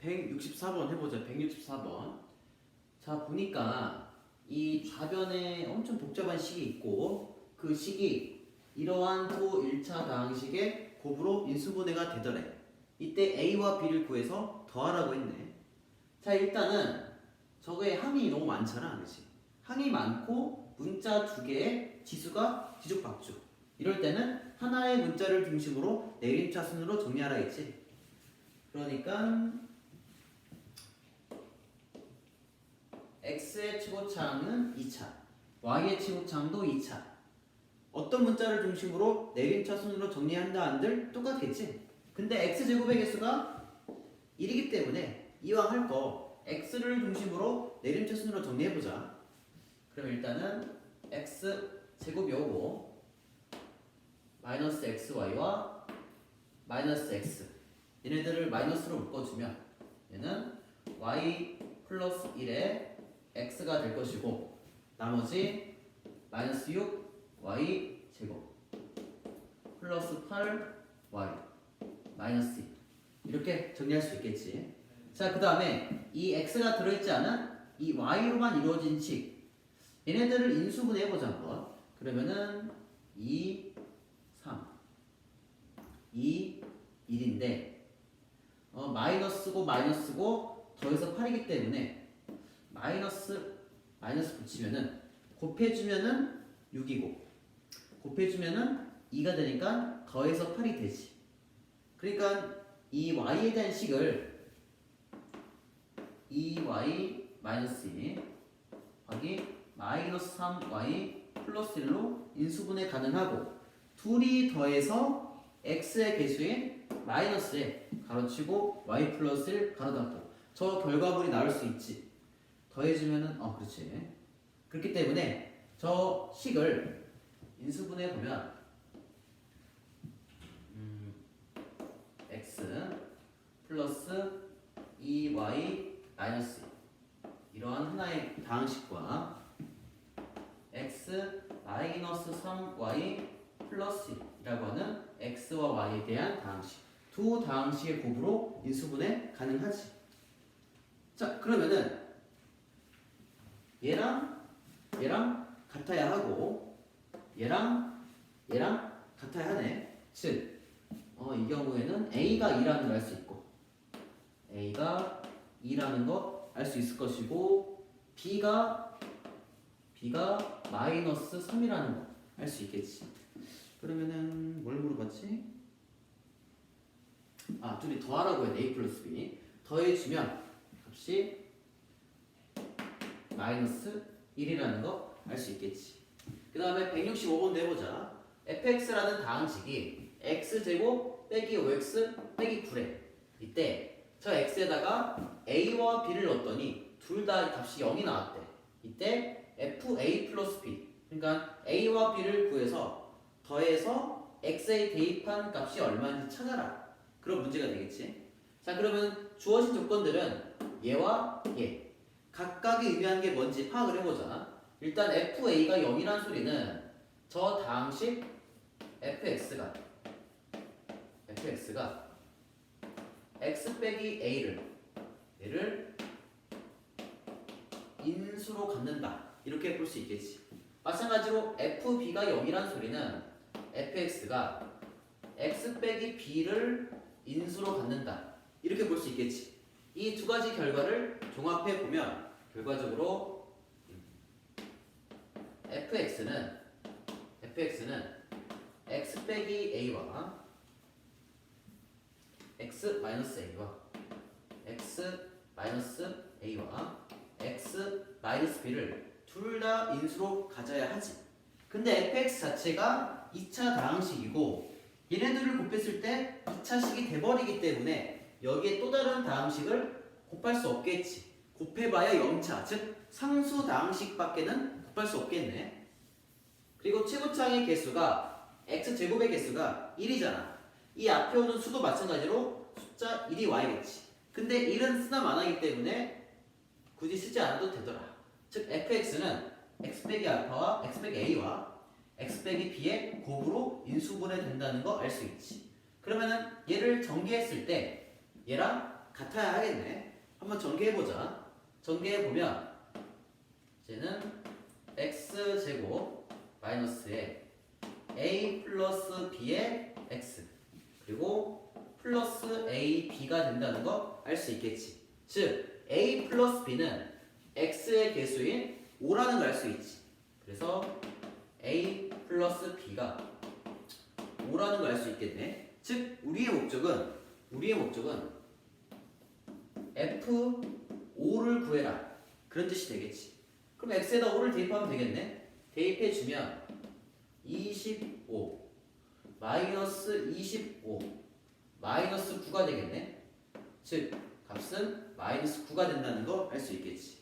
164번 해보자. 164번. 자 보니까 이 좌변에 엄청 복잡한 식이 있고 그 식이 이러한 또 1차 다항식의 곱으로 인수분해가 되더래. 이때 a와 b를 구해서 더하라고 했네. 자 일단은 저거에 항이 너무 많잖아, 그렇지? 항이 많고 문자 두 개의 지수가 뒤죽박죽. 이럴 때는 하나의 문자를 중심으로 내림차순으로 정리하라 했지. 그러니까 x의 최고차항은 2차, y의 최고차항도 2차. 어떤 문자를 중심으로 내림차 순으로 정리한다 한들 똑같겠지. 근데 x 제곱의 개수가 1이기 때문에 이왕 할 거 x를 중심으로 내림차 순으로 정리해 보자. 그럼 일단은 x 제곱이 오고 마이너스 xy와 마이너스 x 얘네들을 마이너스로 묶어주면 얘는 y 플러스 1에 x가 될 것이고 나머지 마이너스 6 y 제곱 플러스 8 y 마이너스 2 이렇게 정리할 수 있겠지? 자 그 다음에 이 x가 들어있지 않은 이 y로만 이루어진 식 얘네들을 인수분해 해보자 한번. 그러면은 2 3 2 1인데 어, 마이너스고 마이너스고 더해서 8이기 때문에 마이너스 마이너스 붙이면은 곱해주면은 6이고 곱해주면은 2가 되니까 더해서 8이 되지. 그러니까 이 y에 대한 식을 2y 마이너스 2 하기 마이너스 3y 플러스 1로 인수분해 가능하고 둘이 더해서 x의 개수인 마이너스에 가로치고 y 플러스 1 가로 닫고 저 결과물이 나올 수 있지. 더해주면은 어 그렇지. 그렇기 때문에 저 식을 인수분해 보면 음, x 플러스 2y 마이너스 이러한 하나의 다항식과 x 마이너스 3y 플러스 1이라고 하는 x와 y에 대한 다항식 두 다항식의 곱으로 인수분해 가능하지. 자 그러면은 얘랑 얘랑 같아야 하고 얘랑 얘랑 같아야 하네. 즉, 어, 이 경우에는 a가 2라는 걸 알 수 있고 a가 2라는 거 알 수 있을 것이고 b가 b가 마이너스 3이라는 거 알 수 있겠지. 그러면은 뭘 물어봤지? 아, 둘이 더하라고 해. a 플러스 b. 더해주면 값이 마이너스 1이라는 거 알 수 있겠지. 그 다음에 165번 내보자. fx라는 다항식이 x제곱 빼기 5x 빼기 9래. 이때 저 x에다가 a와 b를 넣었더니 둘 다 값이 0이 나왔대. 이때 fa 플러스 b. 그러니까 a와 b를 구해서 더해서 x에 대입한 값이 얼마인지 찾아라. 그런 문제가 되겠지. 자 그러면 주어진 조건들은 얘와 얘 각각이 의미하는 게 뭔지 파악을 해보자. 일단 FA가 0이란 소리는 저 다항식 FX가 FX가 X 빼기 A를 얘를 인수로 갖는다. 이렇게 볼 수 있겠지. 마찬가지로 FB가 0이란 소리는 FX가 X 빼기 B를 인수로 갖는다. 이렇게 볼 수 있겠지. 이 두 가지 결과를 종합해 보면 결과적으로 fx는 fx는 x 빼기 a와 x 마이너스 a와 x 마이너스 a와 x 마이너스 b를 둘 다 인수로 가져야 하지. 근데 fx 자체가 2차 다항식이고 얘네들을 곱했을 때 2차식이 돼버리기 때문에 여기에 또 다른 다항식을 곱할 수 없겠지. 곱해봐야 0차, 즉 상수 다항식밖에는 곱할 수 없겠네. 그리고 최고차항의 개수가 x 제곱의 개수가 1이잖아. 이 앞에 오는 수도 마찬가지로 숫자 1이 y겠지. 근데 1은 쓰나 마나기 때문에 굳이 쓰지 않아도 되더라. 즉 fx는 x 빼기 알파와 x 빼기 a와 x 빼기 b의 곱으로 인수분해 된다는 거 알 수 있지. 그러면은 얘를 전개했을 때 얘랑 같아야 하겠네. 한번 전개해보자. 전개해보면 이제는 x 제곱 마이너스에 a 플러스 b의 x 그리고 플러스 a b가 된다는 거 알 수 있겠지. 즉 a 플러스 b는 x의 개수인 5라는 걸 알 수 있지. 그래서 a 플러스 b가 5라는 걸 알 수 있겠네. 즉 우리의 목적은 우리의 목적은 f5를 구해라. 그런 뜻이 되겠지. 그럼 x에다 5를 대입하면 되겠네. 대입해 주면 25 마이너스 25 마이너스 9가 되겠네. 즉 값은 마이너스 9가 된다는 거 알 수 있겠지.